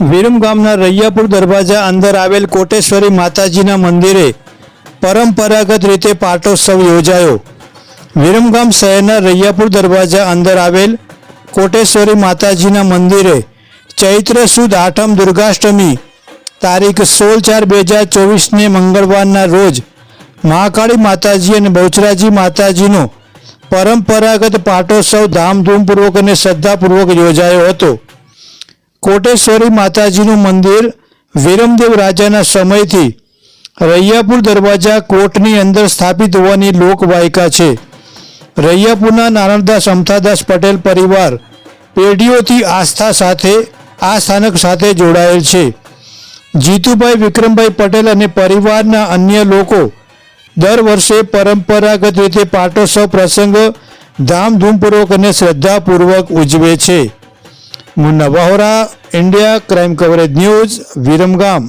વિરમ ગામના રૈયાપુર દરવાજા અંદર આવેલ કોટેશ્વરી માતાજીના મંદિરે પરંપરાગત રીતે પાટોત્સવ યોજાયો. વિરમગામ શહેરના રૈયાપુર દરવાજા અંદર આવેલ કોટેશ્વરી માતાજીના મંદિરે ચૈત્ર સુદ આઠમ દુર્ગાષ્ટમી તારીખ સોળ ચાર બે હજાર ચોવીસને મંગળવારના રોજ મહાકાળી માતાજી અને બહુચરાજી માતાજીનો પરંપરાગત પાટોત્સવ ધામધૂમપૂર્વક અને શ્રદ્ધાપૂર્વક યોજાયો હતો. કોટેશ્વરી માતાજીનું મંદિર વિરમદેવ રાજાના સમયથી રૈયાપુર દરવાજા કોટની અંદર સ્થાપિત હોવાની લોકવાયકા છે. રૈયાપુરના નારણદાસ અમથાદાસ પટેલ પરિવાર પેઢીઓથી આસ્થા સાથે, આ સ્થાનક સાથે જોડાયેલ છે. જીતુભાઈ વિક્રમભાઈ પટેલ અને પરિવારના અન્ય લોકો દર વર્ષે પરંપરાગત રીતે પાટોત્સવ પ્રસંગ ધામધૂમપૂર્વક અને શ્રદ્ધાપૂર્વક ઉજવે છે. Munna Vohra India crime coverage news Viramgam.